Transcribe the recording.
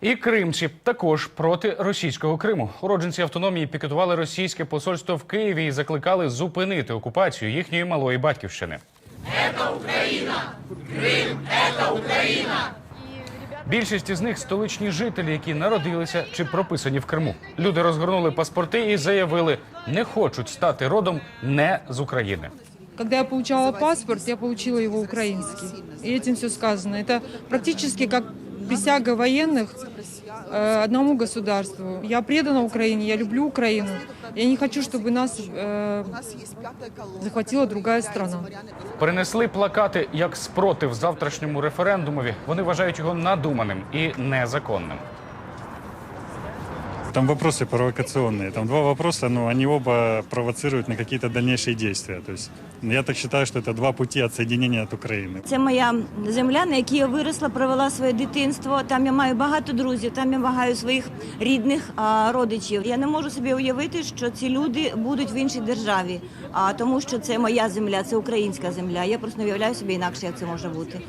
І кримці також проти російського Криму. Уродженці автономії пікетували російське посольство в Києві і закликали зупинити окупацію їхньої малої батьківщини. Більшість із них столичні жителі, які народилися чи прописані в Криму. Люди розгорнули паспорти і заявили, не хочуть стати родом не з України. Когда я получала паспорт, я получила его украинский. И этим все сказано. Это практически как присяга военных э, одному государству. Я предана Украине, я люблю Украину. Я не хочу, чтобы нас э, захватила другая страна. Принесли плакати як спротив завтрашньому референдумові. Вони вважають його надуманим і незаконним. Там вопросы провокационные. Там два вопроса, но они оба провоцируют на какие-то дальнейшие действия. То есть я так считаю, что это два пути отсоединения от Украины. Це моя земля, на якій я виросла, провела своє дитинство. Там я маю багато друзів, там я маю своїх рідних а, родичів. Я не можу собі уявити, що ці люди будуть в іншій державі, а тому що це моя земля, це українська земля. Я просто не уявляю собі інакше, як це може бути.